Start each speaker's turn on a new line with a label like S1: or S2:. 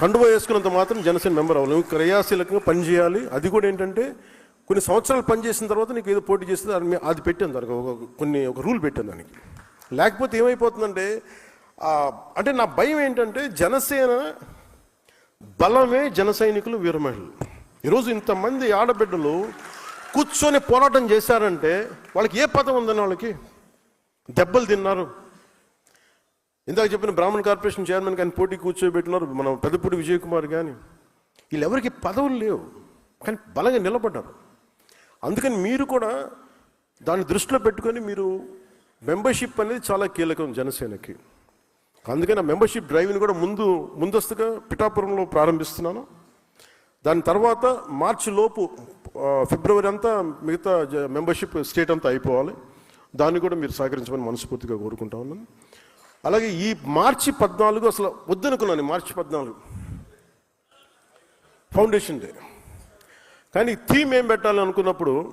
S1: కండువా వేసుకున్నంత మాత్రం జనసేన మెంబర్ అవ్వాలి నువ్వు క్రియాశీలకంగా పనిచేయాలి అది కూడా ఏంటంటే కొన్ని సంవత్సరాలు పనిచేసిన తర్వాత నీకు ఏదో పోటీ చేస్తే దాని అది పెట్టాను దానికి. ఒక కొన్ని ఒక రూల్ పెట్టాను దానికి. లేకపోతే ఏమైపోతుందంటే అంటే నా భయం ఏంటంటే జనసేన బలమే జన సైనికులు వీరమహిళలు ఈరోజు ఇంతమంది ఆడబిడ్డలు కూర్చొని పోరాటం చేశారంటే వాళ్ళకి ఏ పదం ఉందని వాళ్ళకి? దెబ్బలు తిన్నారు. ఇందాక చెప్పిన బ్రాహ్మణ కార్పొరేషన్ చైర్మన్ కానీ పోటీ కూర్చోబెట్టినారు మన పెద్దపూడి విజయ్ కుమార్ కానీ. వీళ్ళెవరికి పదవులు లేవు కానీ బలంగా నిలబడ్డారు. అందుకని మీరు కూడా దాన్ని దృష్టిలో పెట్టుకొని మీరు మెంబర్షిప్ అనేది చాలా కీలకం జనసేనకి. అందుకని ఆ మెంబర్షిప్ డ్రైవ్ని కూడా ముందు ముందస్తుగా పిఠాపురంలో ప్రారంభిస్తున్నాను. దాని తర్వాత మార్చి లోపు ఫిబ్రవరి అంతా మిగతా జ- మెంబర్షిప్ స్టేట్ అంతా అయిపోవాలి. దాన్ని కూడా మీరు సహకరించమని మనస్ఫూర్తిగా కోరుకుంటా ఉన్నాను. అలాగే ఈ మార్చి పద్నాలుగు అసలు వద్దనుకున్నాను మార్చి పద్నాలుగు. Foundation day. కానీ థీమ్ ఏం పెట్టాలి అనుకున్నప్పుడు